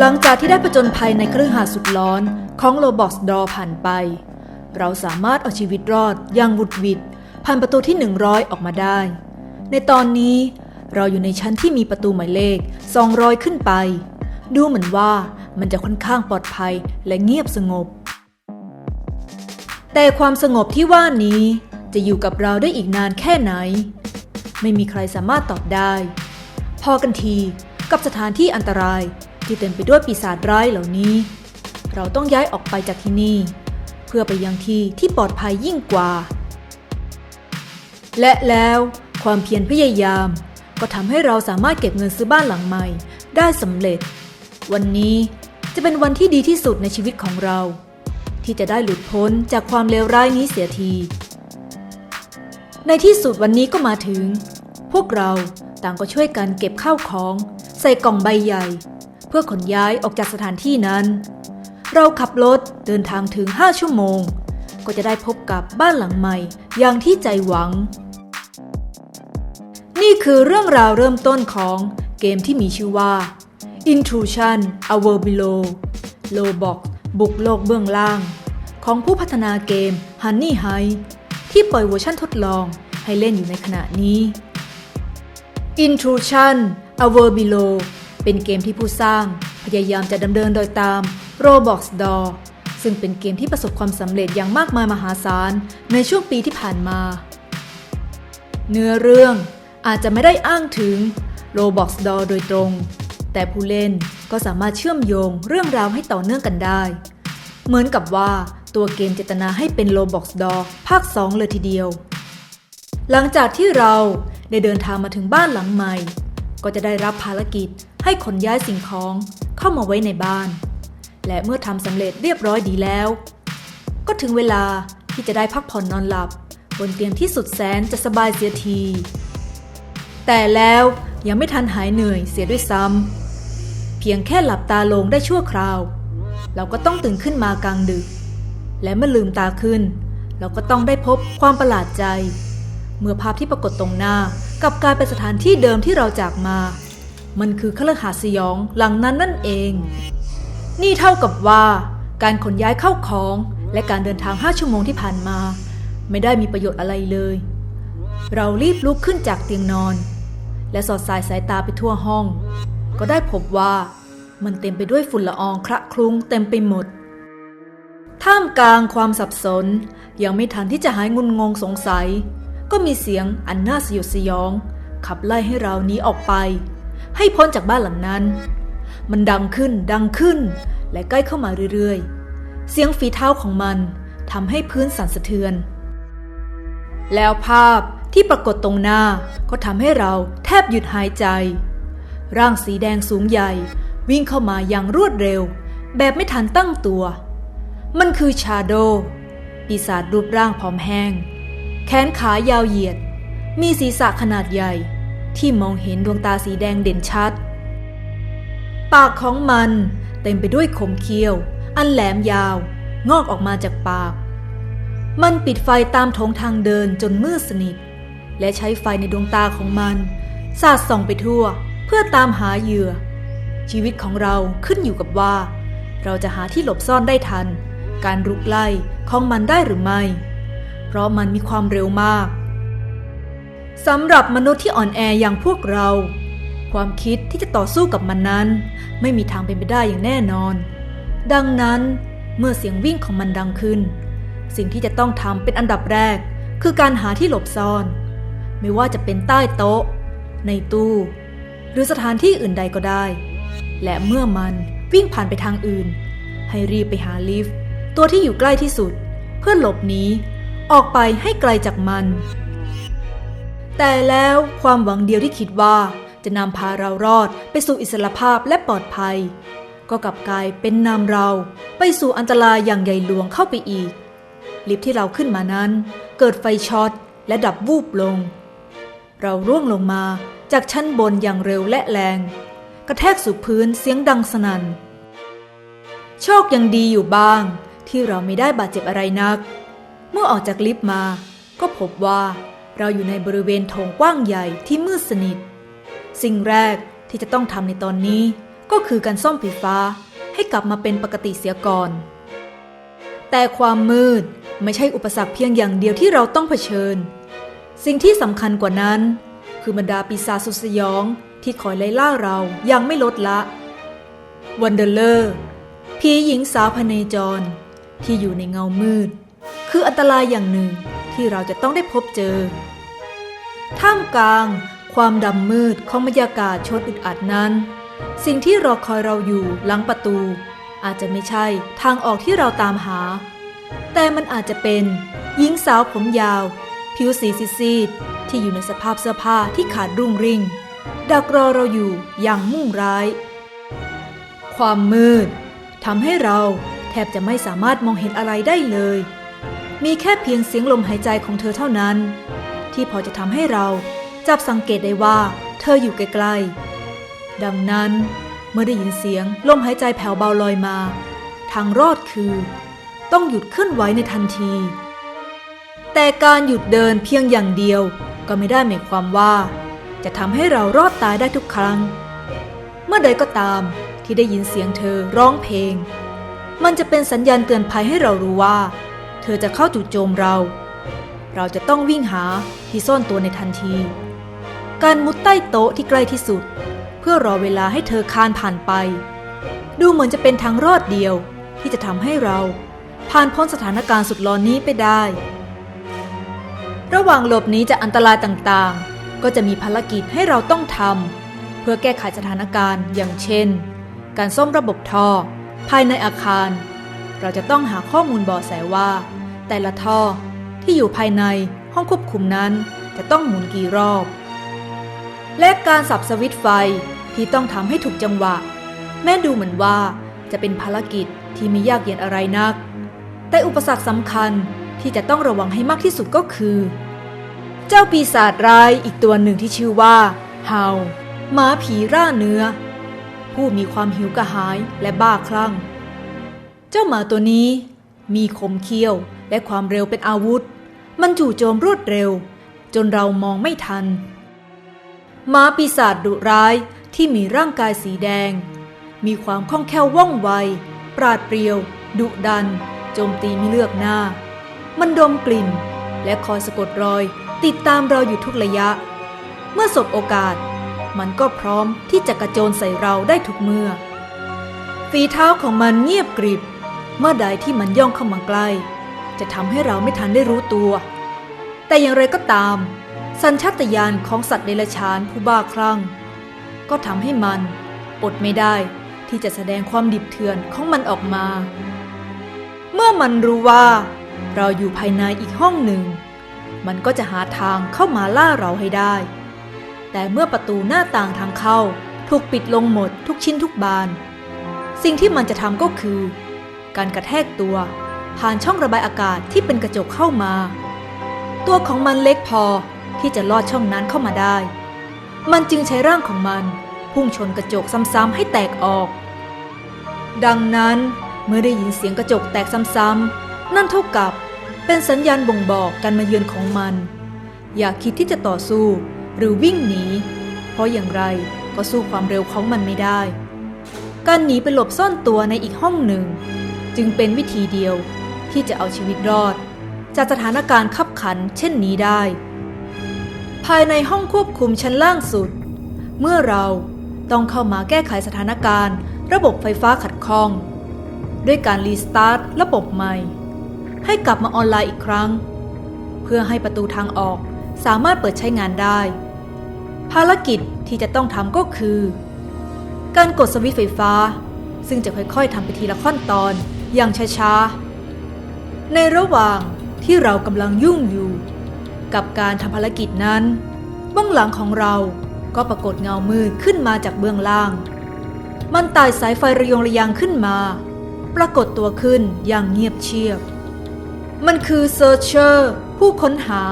หลังจากที่ได้ผจญภัยในเครื่องหายสุดร้อนของโลบอกดอผ่านไป เราสามารถเอาชีวิตรอดอย่างวุดวิดผ่านประตูที่ 100 ออกมาได้ ในตอนนี้เราอยู่ในชั้นที่มีประตูหมายเลข 200 ขึ้นไป ดูเหมือนว่ามันจะค่อนข้างปลอดภัยและเงียบสงบ แต่ความสงบที่ว่านี้จะอยู่กับเราได้อีกนานแค่ไหน ไม่มีใครสามารถตอบได้ พอกันทีกับสถานที่อันตราย ที่เต็มไปด้วยปีศาจร้ายเหล่านี้ เราต้องย้ายออกไปจากที่นี่ เพื่อไปยังที่ที่ปลอดภัยยิ่งกว่า และแล้วความเพียรพยายาม ก็ทำให้เราสามารถเก็บเงินซื้อบ้านหลังใหม่ ได้สำเร็จ วันนี้จะเป็นวันที่ดีที่สุดในชีวิตของเรา ที่จะได้หลุดพ้นจากความเลวร้ายนี้เสียที ในที่สุดวันนี้ก็มาถึง พวกเราต่างก็ช่วยกันเก็บข้าวของ ใส่กล่องใบใหญ่ พื่อขนย้ายออกจากสถานที่นั้น เราขับรถเดินทางถึง 5 ชั่วโมง ก็จะได้พบกับบ้านหลังใหม่อย่างที่ใจหวัง นี่คือเรื่องราวเริ่มต้นของเกมที่มีชื่อว่า Intrusion Our Below Roblox บุกโลกเบื้องล่าง ของผู้พัฒนาเกม Honey High ที่ปล่อยเวอร์ชันทดลองให้เล่นอยู่ในขณะนี้ Intrusion Our Below เป็นเกมที่ผู้สร้างพยายามจะดำเนินโดยตาม Roblox Door ซึ่งเป็นเกมที่ประสบความสำเร็จอย่างมากมายมหาศาลในช่วงปีที่ผ่านมา เนื้อเรื่องอาจจะไม่ได้อ้างถึง Roblox Door โดยตรง แต่ผู้เล่นก็สามารถเชื่อมโยงเรื่องราวให้ต่อเนื่องกันได้ เหมือนกับว่าตัวเกมเจตนาให้เป็น Roblox Door ภาค 2 เลยทีเดียว หลังจากที่เราได้เดินทางมาถึงบ้านหลังใหม่ ก็จะได้รับภารกิจ ให้ขนย้ายสิ่งของเข้ามาไว้ในบ้าน และเมื่อทำสำเร็จเรียบร้อยดีแล้ว ก็ถึงเวลาที่จะได้พักผ่อนนอนหลับ บนเตียงที่สุดแสนจะสบายเสียที แต่แล้วยังไม่ทันหายเหนื่อยเสียด้วยซ้ำเพียงแค่หลับตาลงได้ชั่วคราว เราก็ต้องตื่นขึ้นมากลางดึก และเมื่อลืมตาขึ้น เราก็ต้องได้พบความประหลาดใจ เมื่อภาพที่ปรากฏตรงหน้ากลับกลายเป็นสถานที่เดิมที่เราจากมา มันคือคฤหาสน์สยองหลังนั้นนั่นเอง นี่เท่ากับว่า การขนย้ายเข้าของ และการเดินทาง5ชั่วโมงที่ผ่านมา ไม่ได้มีประโยชน์อะไรเลย เรารีบลุกขึ้นจากเตียงนอน และสอดสายสายตาไปทั่วห้อง ก็ได้พบว่ามันเต็มไปด้วยฝุ่นละอองคละคลุ้งเต็มไปหมด ท่ามกลางความสับสน ยังไม่ทันที่จะหายงุนงงสงสัย ก็มีเสียงอันน่าสยดสยอง ขับไล่ให้เราหนีออกไป ให้พ้นจากบ้านหลังนั้น มันดังขึ้นดังขึ้น และใกล้เข้ามาเรื่อยๆ เสียงฝีเท้าของมันทำให้พื้นสั่นสะเทือน แล้วภาพที่ปรากฏตรงหน้าก็ทำให้เราแทบหยุดหายใจ ร่างสีแดงสูงใหญ่ วิ่งเข้ามาอย่างรวดเร็ว แบบไม่ทันตั้งตัว มันคือชาโด ปีศาจรูปร่างผอมแห้ง แขนขายาวเหยียด มีศีรษะขนาดใหญ่ ที่มองเห็นดวงตาสีแดงเด่นชัด ปากของมันเต็มไปด้วยขมเคี้ยว อันแหลมยาว งอกออกมาจากปาก มันปิดไฟตามโถงทางเดินจนมืดสนิท และใช้ไฟในดวงตาของมันสาดส่องไปทั่วเพื่อตามหาเหยื่อ ชีวิตของเราขึ้นอยู่กับว่า เราจะหาที่หลบซ่อนได้ทัน การรุกไล่ของมันได้หรือไม่ เพราะมันมีความเร็วมาก สำหรับมนุษย์ที่อ่อนแออย่างพวกเรา ความคิดที่จะต่อสู้กับมันนั้น ไม่มีทางเป็นไปได้อย่างแน่นอน ดังนั้นเมื่อเสียงวิ่งของมันดังขึ้น สิ่งที่จะต้องทำเป็นอันดับแรก คือการหาที่หลบซ่อน ไม่ว่าจะเป็นใต้โต๊ะ ในตู้ หรือสถานที่อื่นใดก็ได้ และเมื่อมันวิ่งผ่านไปทางอื่น ให้รีบไปหาลิฟต์ตัวที่อยู่ใกล้ที่สุด เพื่อหลบหนีออกไปให้ไกลจากมัน แต่แล้วความหวังเดียวที่คิดว่าจะนำพาเรารอดไปสู่อิสรภาพและปลอดภัย ก็กลับกลายเป็นนำเราไปสู่อันตรายอย่างใหญ่หลวงเข้าไปอีก ลิฟที่เราขึ้นมานั้น เกิดไฟช็อตและดับวูบลง เราร่วงลงมาจากชั้นบนอย่างเร็วและแรง กระแทกสู่พื้นเสียงดังสนัน่น โชคยังดีอยู่บ้าง ที่เราไม่ได้บาดเจ็บอะไรนัก เมื่อออกจากลิฟต์มา ก็พบว่า เราอยู่ในบริเวณโถงกว้างใหญ่ที่มืดสนิท สิ่งแรกที่จะต้องทำในตอนนี้ ก็คือการซ่อมไฟฟ้าให้กลับมาเป็นปกติเสียก่อน แต่ความมืดไม่ใช่อุปสรรคเพียงอย่างเดียวที่เราต้องเผชิญ สิ่งที่สำคัญกว่านั้น คือบรรดาปีศาจสุดสยองที่คอยไล่ล่าเรายังไม่ลดละ วันเดอร์เลอร์ผีหญิงสาวพเนจร ที่อยู่ในเงามืด คืออันตรายอย่างหนึ่ง ที่เราจะต้องได้พบเจอ ท่ามกลาง ความดำมืดของบรรยากาศชดอึดอัดนั้น สิ่งที่รอคอยเราอยู่หลังประตู อาจจะไม่ใช่ทางออกที่เราตามหา แต่มันอาจจะเป็นหญิงสาวผมยาว ผิวสีซีดที่อยู่ในสภาพเสื้อผ้าที่ขาดรุ่งริ่ง ดักรอเราอยู่อย่างมุ่งร้าย ความมืดทำให้เราแทบจะไม่สามารถมองเห็นอะไรได้เลย มีแค่เพียงเสียงลมหายใจของเธอเท่านั้น ที่พอจะทำให้เราจับสังเกตได้ว่าเธออยู่ไกลๆดังนั้นเมื่อได้ยินเสียงลมหายใจแผ่วเบาลอยมา ทางรอดคือ ต้องหยุดเคลื่อนไหวในทันที แต่การหยุดเดินเพียงอย่างเดียวก็ไม่ได้หมายความว่า จะทำให้เรารอดตายได้ทุกครั้ง เมื่อใดก็ตามที่ได้ยินเสียงเธอร้องเพลง มันจะเป็นสัญญาณเตือนภัยให้เรารู้ว่า เธอจะเข้าจู่โจมเรา เราจะต้องวิ่งหาที่ซ่อนตัวในทันที การมุดใต้โต๊ะที่ใกล้ที่สุด เพื่อรอเวลาให้เธอคานผ่านไป ดูเหมือนจะเป็นทางรอดเดียวที่จะทำให้เราผ่านพ้นสถานการณ์สุดร้อนนี้ไปได้ ระหว่างหลบหนีจากอันตรายต่างๆ ก็จะมีภารกิจให้เราต้องทำเพื่อแก้ไขสถานการณ์อย่างเช่น การซ่อมระบบท่อ ภายในอาคาร เราจะต้องหาข้อมูลบาะแสว่า แต่ละท่อที่อยู่ภายในห้องควบคุมนั้นจะต้องหมุนกี่รอบ และการสับสวิตไฟที่ต้องทำให้ถูกจังหวะ แม่ดูเหมือนว่าจะเป็นภารกิจที่ไม่ยากเย็นอะไรนัก แต่อุปสรรคสำคัญที่จะต้องระวังให้มากที่สุดก็คือ เจ้าปีศาจร้ายอีกตัวหนึ่งที่ชื่อว่าเฮาหมาผีร่าเนื้อ ผู้มีความหิวกระหายและบ้าคลั่ง เจ้าหมาตัวนี้มีคมเขี้ยว และความเร็วเป็นอาวุธ มันจู่โจมรวดเร็ว จนเรามองไม่ทันหมาปีศาจดุร้ายที่มีร่างกายสีแดง มีความคล่องแคล่วว่องไว ปราดเปรียว ดุดัน โจมตีไม่เลือกหน้า มันดมกลิ่น และคอยสะกดรอย ติดตามเราอยู่ทุกระยะ เมื่อสบโอกาส มันก็พร้อมที่จะกระโจนใส่เราได้ทุกเมื่อ ฝีเท้าของมันเงียบกริบ เมื่อใดที่มันย่องเข้ามาใกล้ จะทำให้เราไม่ทันได้รู้ตัว แต่อย่างไรก็ตาม สัญชาตญาณของสัตว์เดรัจฉานผู้บ้าคลั่ง ก็ทำให้มันอดไม่ได้ที่จะแสดงความดิบเถื่อนของมันออกมา เมื่อมันรู้ว่า เราอยู่ภายในอีกห้องหนึ่ง มันก็จะหาทางเข้ามาล่าเราให้ได้ แต่เมื่อประตูหน้าต่างทางเข้าถูกปิดลงหมดทุกชิ้นทุกบาน สิ่งที่มันจะทำก็คือ การกระแทกตัว ผ่านช่องระบายอากาศที่เป็นกระจกเข้ามา ตัวของมันเล็กพอที่จะลอดช่องนั้นเข้ามาได้ มันจึงใช้ร่างของมันพุ่งชนกระจกซ้ำๆให้แตกออก ดังนั้นเมื่อได้ยินเสียงกระจกแตกซ้ำๆนั่นเท่ากับเป็นสัญญาณบ่งบอกการมาเยือนของมัน อย่าคิดที่จะต่อสู้หรือวิ่งหนี เพราะอย่างไรก็สู้ความเร็วของมันไม่ได้ การหนีไปหลบซ่อนตัวในอีกห้องหนึ่ง จึงเป็นวิธีเดียว ที่จะเอาชีวิตรอด จากสถานการณ์ขับขันเช่นนี้ได้ ภายในห้องควบคุมชั้นล่างสุด เมื่อเราต้องเข้ามาแก้ไขสถานการณ์ ระบบไฟฟ้าขัดข้อง ด้วยการรีสตาร์ทระบบใหม่ ให้กลับมาออนไลน์อีกครั้ง เพื่อให้ประตูทางออกสามารถเปิดใช้งานได้ ภารกิจที่จะต้องทำก็คือ การกดสวิตช์ไฟฟ้า ซึ่งจะค่อยๆทำไปทีละขั้นตอนอย่างช้าๆ ในระหว่างที่เรากำลังยุ่งอยู่ กับการทำภารกิจนั้นเบื้องหลังของเราก็ปรากฏเงามืดขึ้นมาจากเบื้องล่าง มันไต่สายไฟระยงระยางขึ้นมา ปรากฏตัวขึ้นอย่างเงียบเชียบ มันคือเซอร์เชอร์ผู้ค้นหา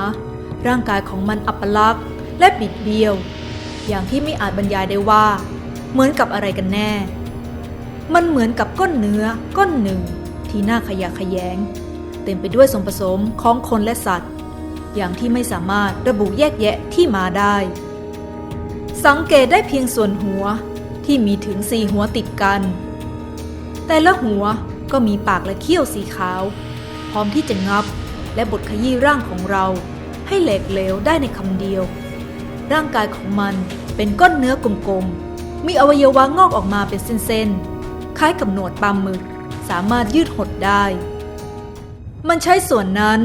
ร่างกายของมันอัปลักษณ์และบิดเบี้ยว อย่างที่ไม่อาจบรรยายได้ว่า เหมือนกับอะไรกันแน่ มันเหมือนกับก้อนเนื้อก้อนหนึ่งที่น่าขยะขยง เต็มไปด้วยส่วนผสมของคนและสัตว์ อย่างที่ไม่สามารถระบุแยกแยะที่มาได้ สังเกตได้เพียงส่วนหัวที่มีถึงสี่หัวติดกัน แต่ละหัวก็มีปากและเขี้ยวสีขาว พร้อมที่จะงับและบดขยี้ร่างของเรา ให้เหลกเหลวได้ในคำเดียว ร่างกายของมันเป็นก้อนเนื้อกลมๆ มีอวัยวะงอกออกมาเป็นเส้นๆ คล้ายกับหนวดปลาหมึก สามารถยืดหดได้ มันใช้ส่วนนั้น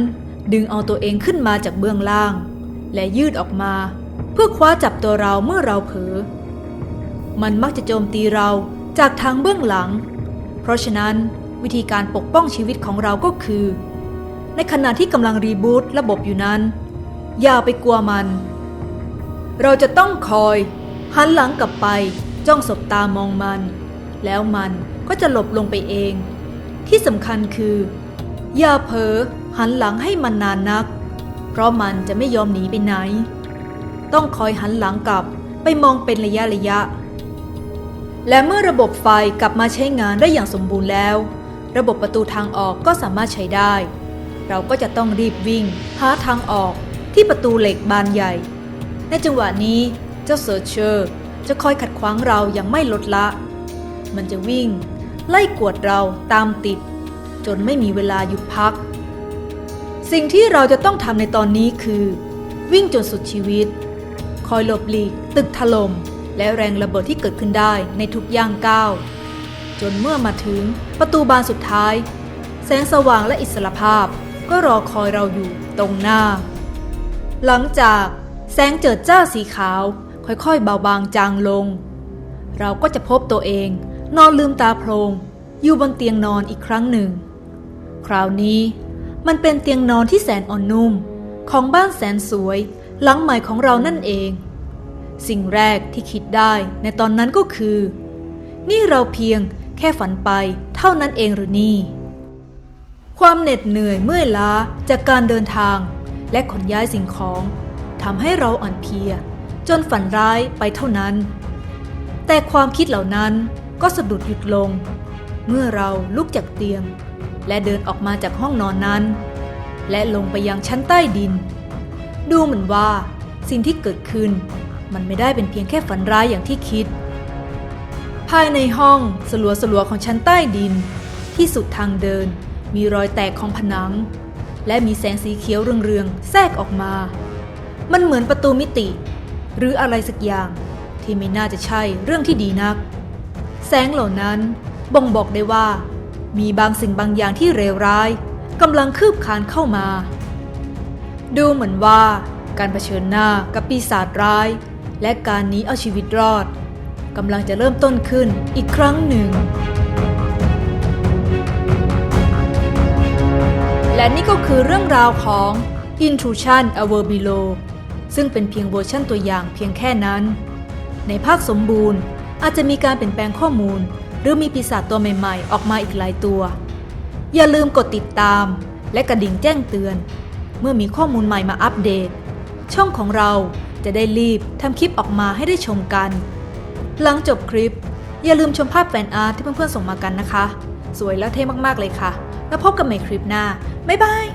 ดึงเอาตัวเองขึ้นมาจากเบื้องล่าง และยืดออกมา เพื่อคว้าจับตัวเราเมื่อเราเผลอ มันมักจะโจมตีเราจากทางเบื้องหลัง เพราะฉะนั้นวิธีการปกป้องชีวิตของเราก็คือ ในขณะที่กำลังรีบูตระบบอยู่นั้น อย่าไปกลัวมัน เราจะต้องคอยหันหลังกลับไปจ้องสบตามองมัน แล้วมันก็จะหลบลงไปเอง ที่สำคัญคือ อย่าเผลอหันหลังให้มันนานนัก เพราะมันจะไม่ยอมหนีไปไหน ต้องคอยหันหลังกลับไปมองเป็นระยะระยะ และเมื่อระบบไฟกลับมาใช้งานได้อย่างสมบูรณ์แล้ว ระบบประตูทางออกก็สามารถใช้ได้ เราก็จะต้องรีบวิ่ง หาทางออกที่ประตูเหล็กบานใหญ่ ในจังหวะนี้เจ้าเซอร์เชอร์จะคอยขัดขวางเราอย่างไม่ลดละ มันจะวิ่ง ไล่กวดเราตามติด จนไม่มีเวลาหยุดพัก สิ่งที่เราจะต้องทำในตอนนี้คือ วิ่งจนสุดชีวิต คอยหลบหลีก ตึกถล่มและแรงระเบิดที่เกิดขึ้นได้ในทุกย่างก้าว จนเมื่อมาถึงประตูบานสุดท้าย แสงสว่างและอิสรภาพก็รอคอยเราอยู่ตรงหน้า หลังจากแสงเจิดจ้าสีขาว ค่อยๆเบาบางจางลง เราก็จะพบตัวเอง นอนลืมตาโพลงอยู่บนเตียงนอนอีกครั้งหนึ่ง คราวนี้ มันเป็นเตียงนอนที่แสนอ่อนนุ่ม ของบ้านแสนสวย หลังใหม่ของเรานั่นเอง สิ่งแรกที่คิดได้ในตอนนั้นก็คือ นี่เราเพียงแค่ฝันไปเท่านั้นเองหรือนี่ ความเหน็ดเหนื่อยเมื่อยล้าจากการเดินทาง และขนย้ายสิ่งของทำให้เราอ่อนเพลีย จนฝันร้ายไปเท่านั้น แต่ความคิดเหล่านั้นก็สะดุดหยุดลง เมื่อเราลุกจากเตียง และเดินออกมาจากห้องนอนนั้น และลงไปยังชั้นใต้ดิน ดูเหมือนว่าสิ่งที่เกิดขึ้น มันไม่ได้เป็นเพียงแค่ฝันร้ายอย่างที่คิด ภายในห้องสลัวสลัวของชั้นใต้ดิน ที่สุดทางเดิน มีรอยแตกของผนัง และมีแสงสีเขียวเรืองๆแทรกออกมา มันเหมือนประตูมิติ หรืออะไรสักอย่างที่ไม่น่าจะใช่เรื่องที่ดีนัก แสงเหล่านั้นบ่งบอกได้ว่า มีบางสิ่งบางอย่างที่เลวร้ายกำลังคืบคลานเข้ามา ดูเหมือนว่าการเผชิญหน้ากับปีศาจร้าย และการหนีเอาชีวิตรอดกำลังจะเริ่มต้นขึ้นอีกครั้งหนึ่ง และนี่ก็คือเรื่องราวของ Intrusion a v e r Below ซึ่งเป็นเพียงเวอร์ชั่นตัวอย่างเพียงแค่นั้น ในภาคสมบูรณ์อาจจะมีการเปลี่ยนแปลงข้อมูล รือมีปีศาจตัวใหม่ๆ ออกมาอีกหลายตัว อย่าลืมกดติดตาม และกระดิ่งแจ้งเตือน เมื่อมีข้อมูลใหม่มาอัปเดต ช่องของเราจะได้รีบทำคลิปออกมาให้ได้ชมกัน หลังจบคลิป อย่าลืมชมภาพแฟนอาร์ตที่เพื่อนๆส่งมากันนะคะ สวยและเท่มากๆเลยค่ะ แล้วพบกันใหม่คลิปหน้า บ๊ายบาย